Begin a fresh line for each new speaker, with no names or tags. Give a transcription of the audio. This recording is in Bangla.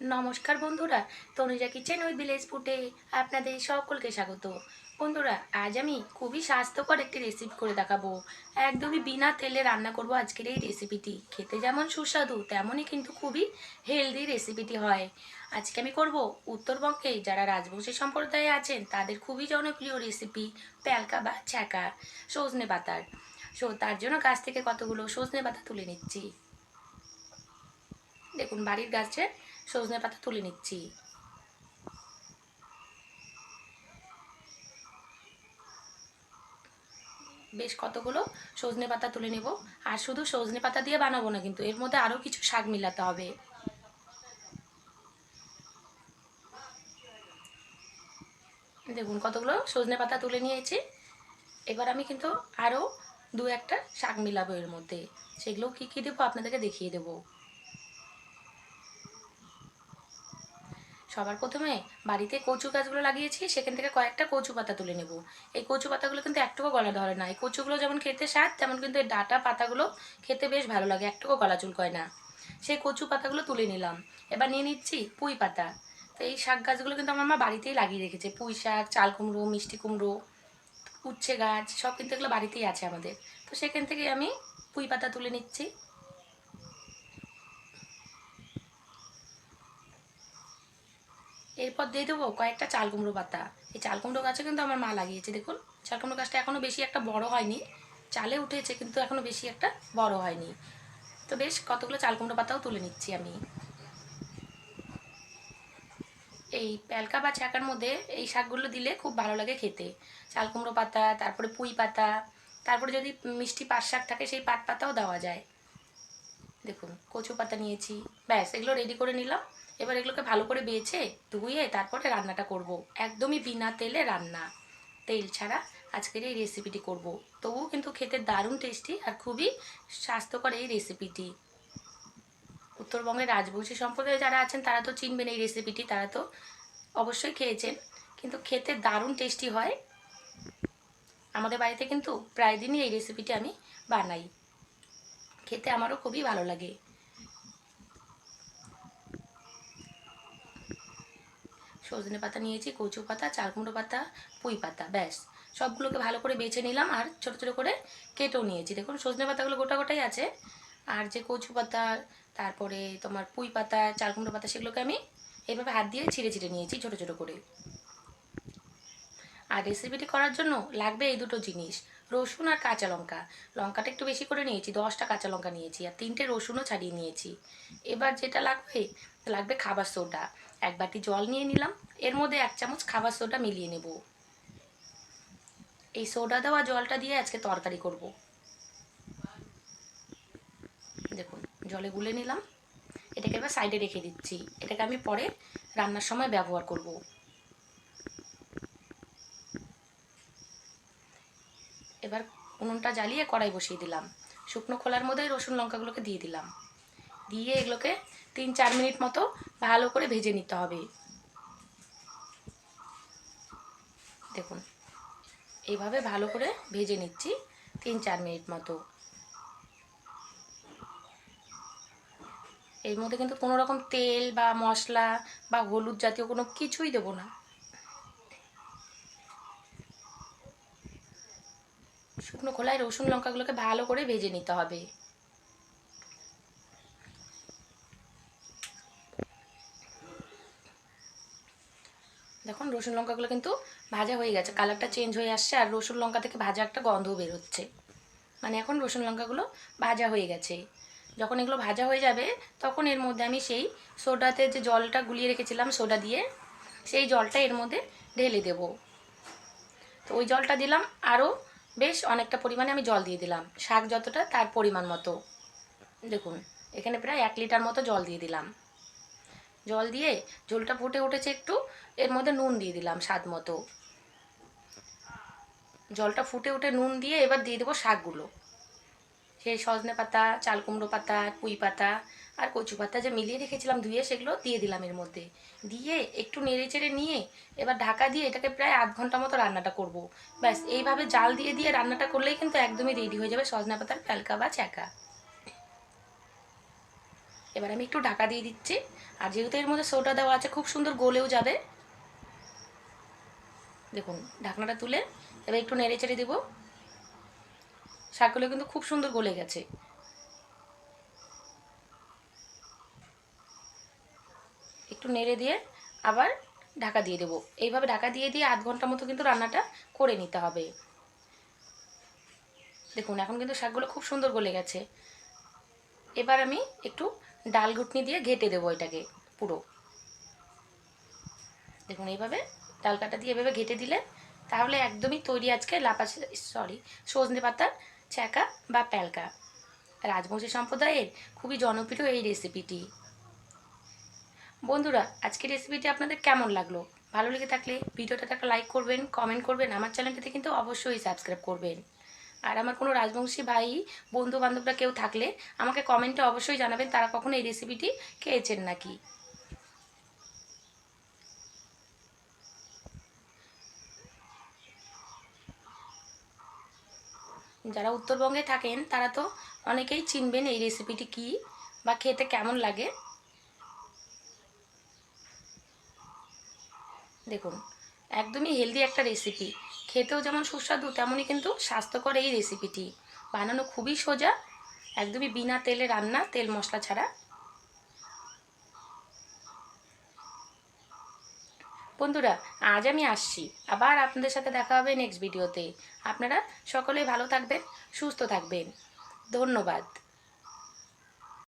নমস্কার বন্ধুরা, তনুজা কিচেন ওই ভিলেজ ফুটে আপনাদের সকলকে স্বাগত। বন্ধুরা, আজ আমি খুবই স্বাস্থ্যকর একটি রেসিপি করে দেখাবো। একদমই বিনা তেলে রান্না করব আজকের এই রেসিপিটি খেতে যেমন সুস্বাদু, তেমনই কিন্তু খুবই হেলদি রেসিপিটি হয়। আজকে আমি করব উত্তরবঙ্গে যারা রাজবংশী সম্প্রদায়ে আছেন, তাদের খুবই জনপ্রিয় রেসিপি প্যালকা বা ছ্যাঁকা, সজনে পাতার। সো, তার জন্য গাছ থেকে কতগুলো সজনে পাতা তুলে নিচ্ছি। দেখুন, বাড়ির গাছে সজনে পাতা তুলে নিচ্ছি। বেশ কতগুলো সজনে পাতা তুলে নেব। আর শুধু সজনে পাতা দিয়ে বানাবো না কিন্তু, এর মধ্যে আরও কিছু শাক মিলাতে হবে। দেখুন, কতগুলো সজনে পাতা তুলে নিয়েছি। এবার আমি কিন্তু আরও দু একটা শাক মিলাবো এর মধ্যে। সেগুলো কী কী দেবো আপনাদেরকে দেখিয়ে দেবো। সবার প্রথমে বাড়িতে কচু গাছগুলো লাগিয়েছি, সেখান থেকে কয়েকটা কচু পাতা তুলে নেব। এই কচু পাতাগুলো কিন্তু একটুকু গলা ধরে না। এই কচুগুলো যেমন খেতে স্বাদ, তেমন কিন্তু এই ডাটা পাতাগুলো খেতে বেশ ভালো লাগে, একটুকু গলা চুলকয় না। সেই কচু পাতাগুলো তুলে নিলাম। এবার নিয়ে নিচ্ছি পুঁই পাতা। তো এই শাক গাছগুলো কিন্তু আমার মা বাড়িতেই লাগিয়ে রেখেছে। পুঁই শাক, চাল কুমড়ো, মিষ্টি কুমড়ো, উচ্ছে গাছ, সব কিন্তু এগুলো বাড়িতেই আছে আমাদের। তো সেখান থেকে আমি পুঁই পাতা তুলে নিচ্ছি। এরপর দিয়ে দেবো কয়েকটা চাল কুমড়ো পাতা। এই চাল কুমড়ো গাছে কিন্তু আমার মা লাগিয়েছে, দেখুন। চাল কুমড়ো গাছটা এখনও বেশি একটা বড় হয়নি। চালে উঠেছে, কিন্তু এখনও বেশি একটা বড় হয়নি। তো বেশ, কতগুলো চাল কুমড়ো পাতাও তুলে নিচ্ছি আমি। এই প্যালকা বা ছ্যাঁকার মধ্যে এই শাকগুলো দিলে খুব ভালো লাগে খেতে। চাল কুমড়ো পাতা, তারপরে পুঁই পাতা, তারপরে যদি মিষ্টি পাট শাক থাকে, সেই পাট পাতাও দেওয়া যায়। দেখুন, কচু পাতা নিয়েছি, ব্যাস, এগুলো রেডি করে নিলাম। এবার এগুলোকে ভালো করে বেছে, ধুয়ে তারপরে রান্নাটা করব। একদমই বিনা তেলে রান্না। তেল ছাড়া আজকের এই রেসিপিটি করব। তবুও কিন্তু খেতে দারুণ টেস্টি আর খুবই স্বাস্থ্যকর এই রেসিপিটি উত্তরবঙ্গের রাজবংশী সম্প্রদায়ে যারা আছেন, তারা তো চিনবেন এই রেসিপিটি তারা তো অবশ্যই খেয়েছেন। কিন্তু খেতে দারুণ টেস্টি হয়। আমাদের বাড়িতে কিন্তু প্রায় দিনই এই রেসিপিটি আমি বানাই। খেতে আমারও খুবই ভালো লাগে। সজনে পাতা নিয়েছি, কচু পাতা, চারকুমড়ো পাতা, পুঁই পাতা, ব্যাস। সবগুলোকে ভালো করে বেছে নিলাম আর ছোটো ছোটো করে কেটেও নিয়েছি। দেখুন, সজনে পাতাগুলো গোটা গোটাই আছে। আর যে কচু পাতা, তারপরে তোমার পুঁই পাতা, চারকুমড়ো পাতা, সেগুলোকে আমি এইভাবে হাত দিয়ে ছিঁড়ে ছিঁড়ে নিয়েছি ছোটো ছোটো করে। আর রেসিপিটি করার জন্য লাগবে এই দুটো জিনিস। রসুন আর কাঁচা লঙ্কা। লঙ্কাটা একটু বেশি করে নিয়েছি, দশটা কাঁচা লঙ্কা নিয়েছি আর তিনটে রসুনও ছাড়িয়ে নিয়েছি। এবার যেটা লাগবে লাগবে খাবার সোডা। এক বাটি জল নিয়ে নিলাম, এর মধ্যে এক চামচ খাবার সোডা মিলিয়ে নেব। এই সোডা দেওয়া জলটা দিয়ে আজকে তরকারি করব। দেখুন, জলে গুলে নিলাম। এটাকে এবার সাইডে রেখে দিচ্ছি। এটাকে আমি পরে রান্নার সময় ব্যবহার করব। এবার উনুনটা জ্বালিয়ে কড়াই বসিয়ে দিলাম। শুকনো খোলার মধ্যে রসুন লঙ্কাগুলোকে দিয়ে দিলাম। দিয়ে এগুলোকে তিন চার মিনিট মতো ভালো করে ভেজে নিতে হবে। দেখুন, এইভাবে ভালো করে ভেজে নিচ্ছি তিন চার মিনিট মতো। এর মধ্যে কিন্তু কোনো রকম তেল বা মশলা বা হলুদ জাতীয় কোনো কিছুই দেবো না। শুকনো খোলায় রসুন লঙ্কাগুলোকে ভালো করে ভেজে নিতে হবে। দেখুন, রসুন লঙ্কাগুলো কিন্তু ভাজা হয়ে গেছে, কালারটা চেঞ্জ হয়ে আসছে আর রসুন লঙ্কা থেকে ভাজা একটা গন্ধ বেরোচ্ছে। মানে এখন রসুন লঙ্কাগুলো ভাজা হয়ে গেছে। যখন এগুলো ভাজা হয়ে যাবে, তখন এর মধ্যে আমি সেই সোডাতে যে জলটা গুলিয়ে রেখেছিলাম সোডা দিয়ে, সেই জলটা এর মধ্যে ঢেলে দেব। তো ওই জলটা দিলাম, আরও বেশ অনেকটা পরিমাণে আমি জল দিয়ে দিলাম। শাক যতটা তার পরিমাণ মতো। দেখুন, এখানে প্রায় এক লিটার মতো জল দিয়ে দিলাম। জল দিয়ে ঝোলটা ফুটে উঠেছে একটু, এর মধ্যে নুন দিয়ে দিলাম স্বাদ মতো। জলটা ফুটে উঠে নুন দিয়ে এবার দিয়ে দেবো শাকগুলো। সেই সজনে পাতা, চাল কুমড়ো পাতা, পুঁই পাতা আর কচু পাতা যে মিলিয়ে রেখেছিলাম ধুয়ে সেগুলো দিয়ে দিলাম এর মধ্যে। দিয়ে একটু নেড়ে চেড়ে নিয়ে এবার ঢাকা দিয়ে এটাকে প্রায় আধ ঘণ্টা মতো রান্নাটা করব। ব্যাস, এইভাবে জাল দিয়ে দিয়ে রান্নাটা করলেই কিন্তু একদমই রেডি হয়ে যাবে সজনা পাতার প্যালকা বা ছ্যাঁকা এবার আমি একটু ঢাকা দিয়ে দিচ্ছি। আর যেহেতু এর মধ্যে সোডা দেওয়া আছে, খুব সুন্দর গলেও যাবে। দেখুন, ঢাকনাটা তুলে এবার একটু নেড়ে চেড়ে দেবো। শাকগুলো কিন্তু খুব সুন্দর গলে গেছে। একটু নেড়ে দিয়ে আবার ঢাকা দিয়ে দেবো। এইভাবে ঢাকা দিয়ে দিয়ে আধ ঘণ্টা মতো কিন্তু রান্নাটা করে নিতে হবে। দেখুন, এখন কিন্তু শাকগুলো খুব সুন্দর গলে গেছে। এবার আমি একটু ডাল ঘুটনি দিয়ে ঘেটে দেবো এটাকে পুরো। দেখুন, এইভাবে ডাল কাটা দিয়ে এভাবে ঘেটে দিলে তাহলে একদমই তৈরি আজকে লাপা সরি সজনে পাতার ছ্যাঁকা বা প্যালকা। রাজবংশী সম্প্রদায়ের খুবই জনপ্রিয় এই রেসিপিটি বন্ধুরা, আজকের রেসিপিটি আপনাদের কেমন লাগল? ভালো লেগে থাকলে ভিডিওটাতে একটা লাইক করবেন কমেন্ট করবেন, আমার চ্যানেলটিতে কিন্তু অবশ্যই সাবস্ক্রাইব করবেন। আর আমার কোনো রাজবংশী ভাই বন্ধু বান্ধবরা কেউ থাকলে আমাকে কমেন্টে অবশ্যই জানাবেন, তারা কখনো এই রেসিপিটি খেয়েছেন নাকি? যারা উত্তরবঙ্গে থাকেন, তারা তো অনেকেই চিনবেন এই রেসিপিটি কি বা খেতে কেমন লাগে। দেখুন, একদমই হেলদি একটা রেসিপি খেতেও যেমন সুস্বাদু তেমনই কিন্তু স্বাস্থ্যকর এই রেসিপিটি বানানো খুবই সোজা, একদমই বিনা তেলে রান্না, তেল মশলা ছাড়া। বন্ধুরা, আজ আমি আসছি। আবার আপনাদের সাথে দেখা হবে নেক্সট ভিডিওতে আপনারা সকলে ভালো থাকবেন, সুস্থ থাকবেন। ধন্যবাদ।